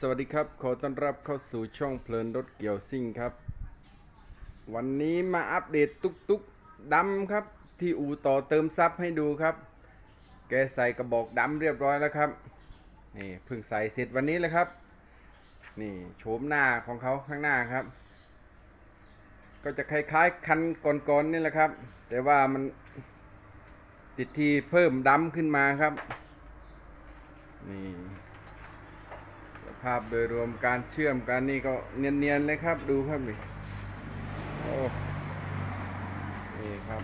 สวัสดีครับ ขอต้อนรับเข้าสู่ช่องเพลินรถเกี่ยวซิ่งครับ วันนี้มาอัปเดตตุกตุกดำครับ ที่อู่ต่อเติมซับให้ดูครับ แกใส่กระบอกดำเรียบร้อยแล้วครับ นี่เพิ่งใส่เสร็จวันนี้เลยครับ นี่โฉมหน้าของเขาข้างหน้าครับ ก็จะคล้ายๆ คันก่อนๆนี่แหละครับ แต่ว่ามันติดที่เพิ่มดำขึ้นมาครับ นี่าพโดยรวมการเชื่อมกันนี่ก็เนียนๆเลยครับดูครับนี่โอ้นี่ครับ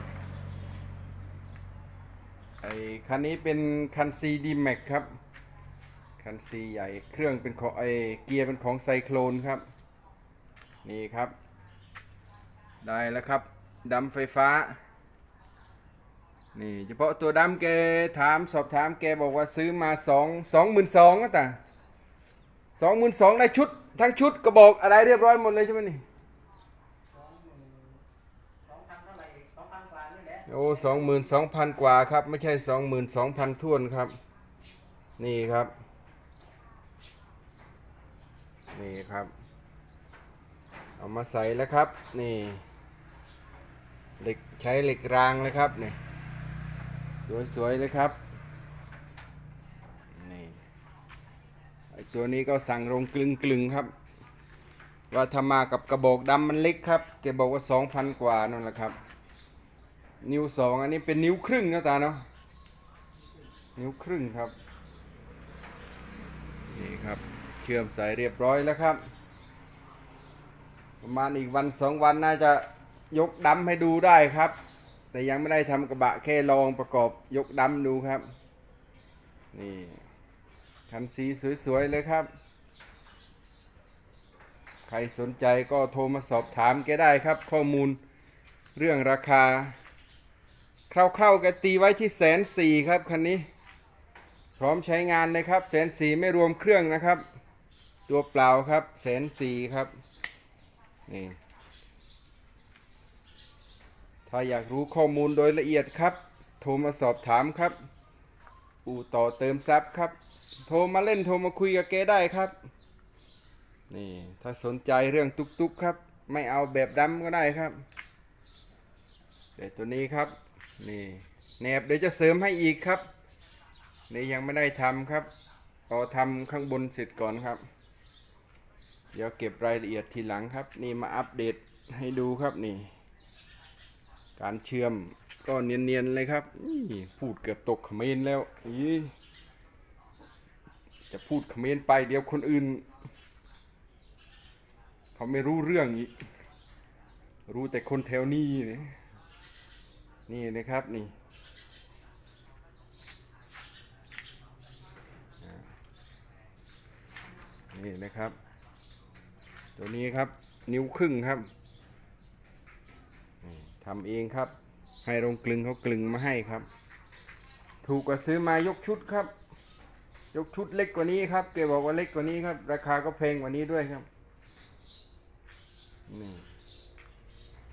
ไอคันนี้เป็นคัน CD Max ครับ คัน C ใหญ่เครื่องเป็นของไอเกียร์เป็นของไซโคลนครับ นี่ครับ ได้แล้วครับดำไฟฟ้า นี่เฉพาะตัวดำแกถามสอบถามแกบอกว่าซื้อมาสองสองหมื่นสองก็แต่ สองหมื่นสองได้ชุด ทั้งชุดกระบอกอะไรเรียบร้อยหมดเลยใช่ไหมนี่สองพันเท่าไหร่อีกสองพันกว่านี่แหละโอ้สองหมื่นสองพันกว่าครับ ไม่ใช่สองหมื่นสองพันทวนครับ นี่ครับ นี่ครับ เอามาใส่แล้วครับ นี่เหล็กใช้เหล็กรางนะครับนี่สวยๆเลยครับนี่ไอ ตัวนี้ก็สั่งลงกลึงกลึงครับ ว่าถ้ามากับกระบอกดำมันเล็กครับแกบอกว่าสองพันกว่านั่นแหละครับ นิ้วสองอันนี้เป็นนิ้วครึ่งนะตาเนาะนิ้วครึ่งครับนี่ครับเชื่อมสายเรียบร้อยแล้วครับ ประมาณอีกวันสองวันน่าจะยกดำให้ดูได้ครับ แต่ยังไม่ได้ทำกระบะแค่ลองประกอบยกดำดูครับ นี่ คันสีสวยๆเลยครับ ใครสนใจก็โทรมาสอบถามแกได้ครับ ข้อมูลเรื่องราคา คร่าวๆแกตีไว้ที่แสนสี่ครับคันนี้ พร้อมใช้งานเลยครับแสนสี่ไม่รวมเครื่องนะครับ ตัวเปล่าครับแสนสี่ครับนี่ถ้าอยากรู้ข้อมูลโดยละเอียดครับ โทรมาสอบถามครับ อู่ต่อเติมซับครับ โทรมาเล่นโทรมาคุยกับแกได้ครับ นี่ถ้าสนใจเรื่องตุกๆครับ ไม่เอาแบบดำก็ได้ครับแต่ตัวนี้ครับ นี่แหนบเดี๋ยวจะเสริมให้อีกครับ นี่ยังไม่ได้ทำครับรอทำข้างบนเสร็จก่อนครับ เดี๋ยวเก็บรายละเอียดทีหลังครับ นี่มาอัปเดตให้ดูครับนี่ การเชื่อม ก็เนียนๆเลยครับนี่พูดเกือบตกเขมรแล้วอีจะพูดเขมรไปเดี๋ยวคนอื่น เขาไม่รู้เรื่องอีกรู้แต่คนแถวนี้นี่นี่นะครับนี่นี่นะครับ ตัวนี้ครับนิ้วครึ่งครับทำเองครับ ให้โรงกลึงเขากลึงมาให้ครับ ถูกกว่าซื้อมายกชุดครับ ยกชุดเล็กกว่านี้ครับเกบอกว่าเล็กกว่านี้ครับ ราคาก็แพงกว่านี้ด้วยครับนี่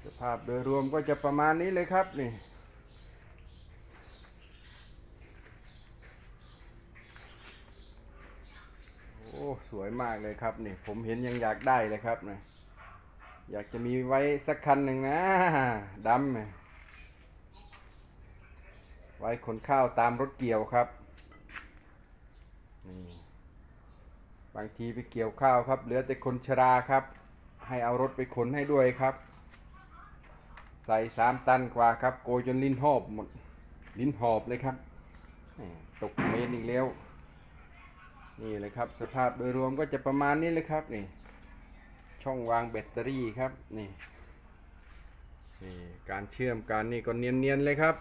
สภาพโดยรวมก็จะประมาณนี้เลยครับนี่โอ้สวยมากเลยครับนี่ผมเห็นยังอยากได้เลยครับนี่อยากจะมีไว้สักคันหนึ่งนะดำเนี่ย ไว้ขนข้าวตามรถเกี่ยวครับนี่บางทีไปเกี่ยวข้าวครับ เหลือแต่คนชราครับ ให้เอารถไปขนให้ด้วยครับ ใส่สามตันกว่าครับ โกยจนลิ้นหอบหมด ลิ้นหอบเลยครับตกเมนอีกแล้ว นี่เลยครับ สภาพโดยรวมก็จะประมาณนี้เลยครับนี่ ช่องวางแบตเตอรี่ครับนี่นี่การเชื่อมการนี่ก็เนียนๆเลยครับ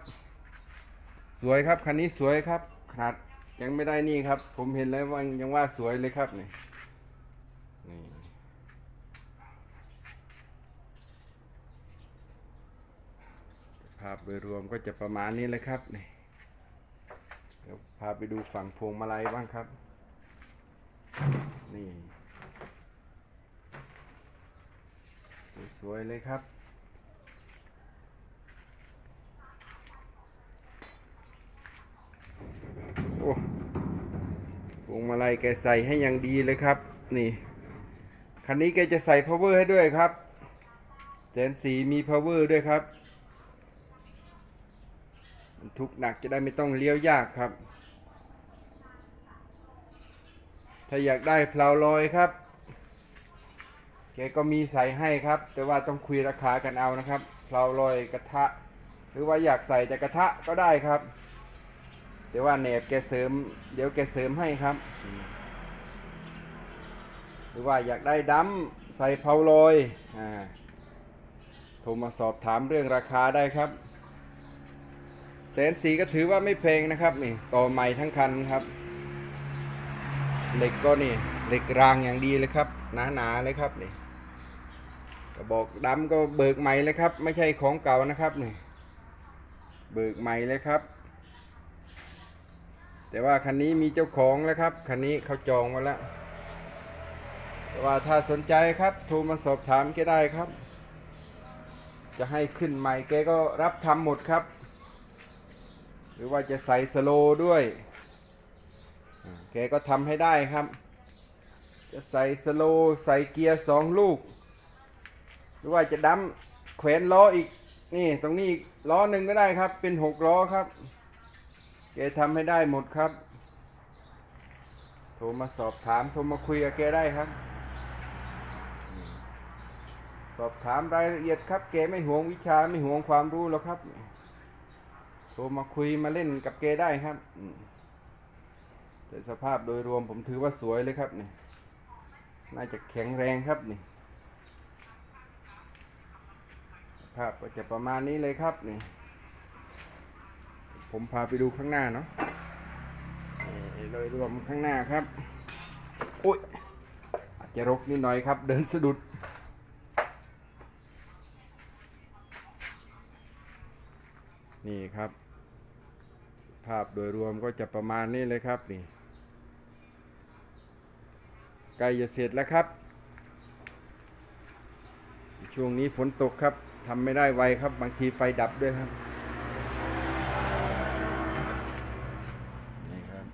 สวยครับคันนี้สวยครับขนาดยังไม่ได้นี่ครับ ผมเห็นแล้วว่ายังว่าสวยเลยครับนี่นี่ภาพโดยรวมก็จะประมาณนี้เลยครับนี่เดี๋ยวพาไปดูฝั่งพวงมาลัยบ้างครับ นี่ สวยเลยครับ โอ้พวงมาลัย แกใส่ให้อย่างดีเลยครับ นี่คันนี้แกจะใส่ power ให้ด้วยครับแสนสีมี power ด้วยครับทุกหนักจะได้ไม่ต้องเลี้ยวยากครับ ถ้าอยากได้เพลาลอยครับ แกก็มีใส่ให้ครับ แต่ว่าต้องคุยราคากันเอานะครับเพลาลอยกระทะ หรือว่าอยากใส่แต่กระทะก็ได้ครับ แต่ว่าแหนบแกเสริม เดี๋ยวแกเสริมให้ครับ หรือว่าอยากได้ดัมใส่เพลาลอยอ่าโทรมาสอบถามเรื่องราคาได้ครับแสนสีก็ถือว่าไม่แพงนะครับนี่ต่อใหม่ทั้งคันครับเหล็กก็นี่เหล็กรางอย่างดีเลยครับหนาๆเลยครับนี่กระบอกดำก็เบิกใหม่เลยครับ ไม่ใช่ของเก่านะครับนี่เบิกใหม่เลยครับ แต่ว่าคันนี้มีเจ้าของแล้วครับ คันนี้เขาจองมาแล้ว แต่ว่าถ้าสนใจครับ โทรมาสอบถามแกได้ครับ จะให้ขึ้นใหม่แกก็รับทำหมดครับ หรือว่าจะใส่สโลด้วยแกก็ทำให้ได้ครับ จะใส่สโลใส่เกียร์สองลูก หรือว่าจะดั้มแขวนล้ออีก นี่ตรงนี้ล้อหนึ่งก็ได้ครับ เป็นหกล้อครับ แกทำให้ได้หมดครับ โทรมาสอบถาม โทรมาคุยกับแกได้ครับ สอบถามรายละเอียดครับ แกไม่ห่วงวิชาไม่ห่วงความรู้หรอกครับ โทรมาคุยมาเล่นกับแกได้ครับแต่สภาพโดยรวมผมถือว่าสวยเลยครับนี่น่าจะแข็งแรงครับนี่ภาพก็จะประมาณนี้เลยครับนี่ ผมพาไปดูข้างหน้าเนาะโดยรวมข้างหน้าครับโอ้ยอาจจะรกนิดหน่อยครับ เดินสะดุด นี่ครับ ภาพโดยรวมก็จะประมาณนี้เลยครับนี่ใกล้จะเสร็จแล้วครับ ช่วงนี้ฝนตกครับทำไม่ได้ไวครับบางทีไฟดับด้วยครับนี่ครับ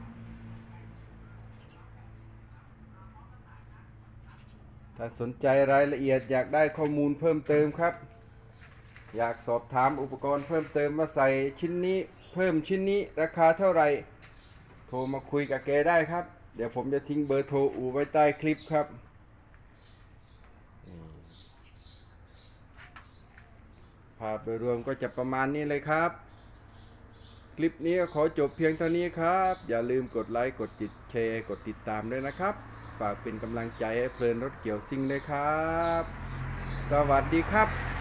ถ้าสนใจรายละเอียดอยากได้ข้อมูลเพิ่มเติมครับ อยากสอบถามอุปกรณ์เพิ่มเติมมาใส่ชิ้นนี้ เพิ่มชิ้นนี้ราคาเท่าไหร่ โทรมาคุยกับแกได้ครับ เดี๋ยวผมจะทิ้งเบอร์โทรอูไว้ใต้คลิปครับภาพโดยรวมก็จะประมาณนี้เลยครับ คลิปนี้ขอจบเพียงเท่านี้ครับ อย่าลืมกดไลค์ กดติดแชร์ กดติดตามด้วยนะครับ ฝากเป็นกำลังใจให้เพลินรถเกี่ยวซิ่งด้วยครับ สวัสดีครับ